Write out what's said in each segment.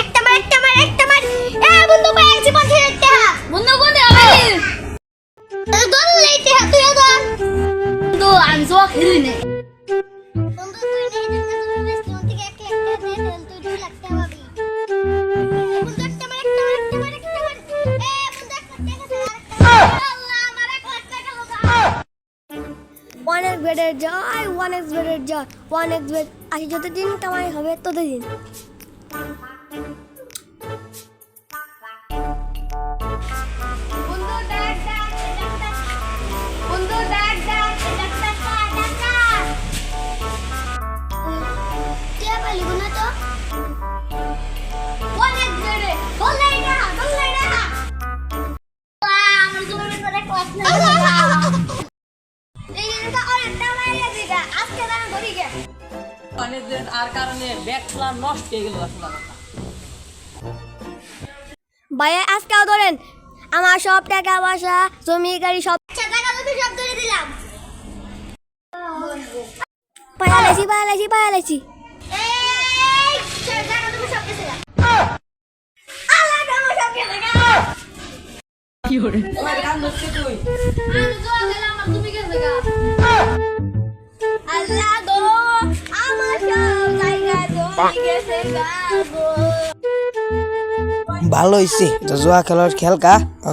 একটা মার একটা মার একটা মার এ বন্ধু পাই একছি পঞ্চাশ হাজার বন্ধু কোনে আমাকে দল লেইতে হা তুই দল বন্ধু আমি জোয়া খেলি নে বন্ধু তুই নেই টাকা তুমি বেশি ওন থেকে এক লাখ টাকা দিয়ে তুই দুই লাখ টাকা বন্ধু একটা মার একটা মার একটা মার একটা মার এ বন্ধু এক লাখ টাকা দে আরেকটা আল্লাহ আমার এক ওয়ান এক্স বেডের জয় ওয়ান এক্স বেডের জয় ওয়ান এক্স আজ যতদিন কামাই হবে ততদিন পানিদের আর কারণে ব্যাগগুলা নষ্ট হয়ে গেল আসলে ভাইয়া আজকেও ধরেন আমার সব টাকা পয়সা জমি গাড়ি সব আচ্ছা টাকা সব দিলাম। পায়ালাইছি পায়ালাইছি পায়ালাইছি কি করে ওই গান ধরছে তুই আমি জোয়া খেলাম আর তুমি গেছে গা। আল্লাহ গো আমার সব জায়গা জমি গেছে গো ভালো হইছে তো জুয়া খেলার খেলকা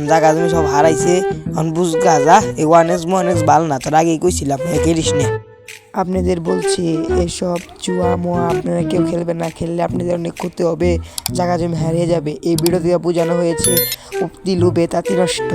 জায়গা তুমি সব হারাইছে অন বুঝগা যা এই ওয়ান এক্স ওয়ান এক্স ভালো না তোর আগেই কইছিলাম খেলিস নে। আপনাদের বলছি, এসব চুয়া মোয়া আপনারা কেউ খেলবে না, খেললে আপনাদের অনেক ক্ষতি হবে, জায়গা জমি হারিয়ে যাবে। এই থেকে বোঝানো হয়েছে উক্তি লোভে তাঁতি নষ্ট।